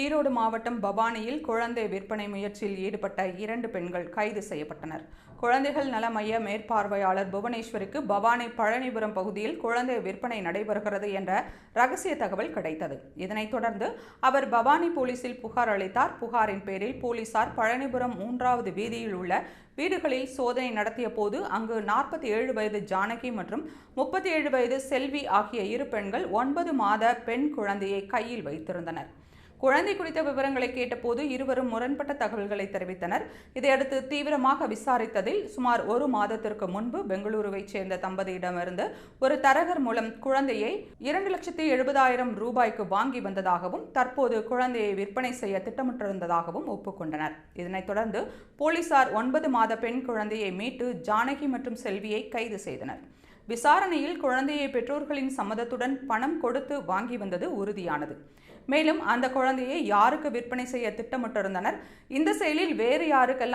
ஈரோடு மாவட்டம் பவானியில் குழந்தை விற்பனை முயற்சியில் ஈடுபட்ட இரண்டு பெண்கள் கைது செய்யப்பட்டனர். குழந்தைகள் நல மைய மேற்பார்வையாளர் புவனேஸ்வருக்கு பவானி பழனிபுரம் பகுதியில் குழந்தை விற்பனை நடைபெறுகிறது என்ற ரகசிய தகவல் கிடைத்தது. இதனைத் தொடர்ந்து அவர் பவானி போலீசில் புகார் அளித்தார். புகாரின் பேரில் போலீசார் பழனிபுரம் மூன்றாவது வீதியில் உள்ள வீடுகளில் சோதனை நடத்திய போது அங்கு நாற்பத்தி ஏழு வயது ஜானகி மற்றும் முப்பத்தி ஏழு வயது செல்வி ஆகிய இரு பெண்கள் ஒன்பது மாத பெண் குழந்தையை கையில் வைத்திருந்தனர். குழந்தை குறித்த விவரங்களை கேட்டபோது இருவரும் முரண்பட்ட தகவல்களை தெரிவித்தனர். இதையடுத்து தீவிரமாக விசாரித்ததில் சுமார் ஒரு மாதத்திற்கு முன்பு பெங்களூருவைச் சேர்ந்த தம்பதியிடமிருந்து ஒரு தரகர் மூலம் குழந்தையை இரண்டு லட்சத்தி எழுபதாயிரம் ரூபாய்க்கு வாங்கி வந்ததாகவும் தற்போது குழந்தையை விற்பனை செய்ய திட்டமிட்டிருந்ததாகவும் ஒப்புக்கொண்டனர். இதனைத் தொடர்ந்து போலீசார் ஒன்பது மாத பெண் குழந்தையை மீட்டு ஜானகி மற்றும் செல்வியை கைது செய்தனர். விசாரணையில் குழந்தையை பெற்றோர்களின் சம்மதத்துடன் பணம் கொடுத்து வாங்கி வந்தது உறுதியானது. மேலும் அந்த குழந்தையை யாருக்கு விற்பனை செய்ய திட்டமிட்டிருந்தனர்? இந்த செயலில் வேறு யாருக்கெல்லாம்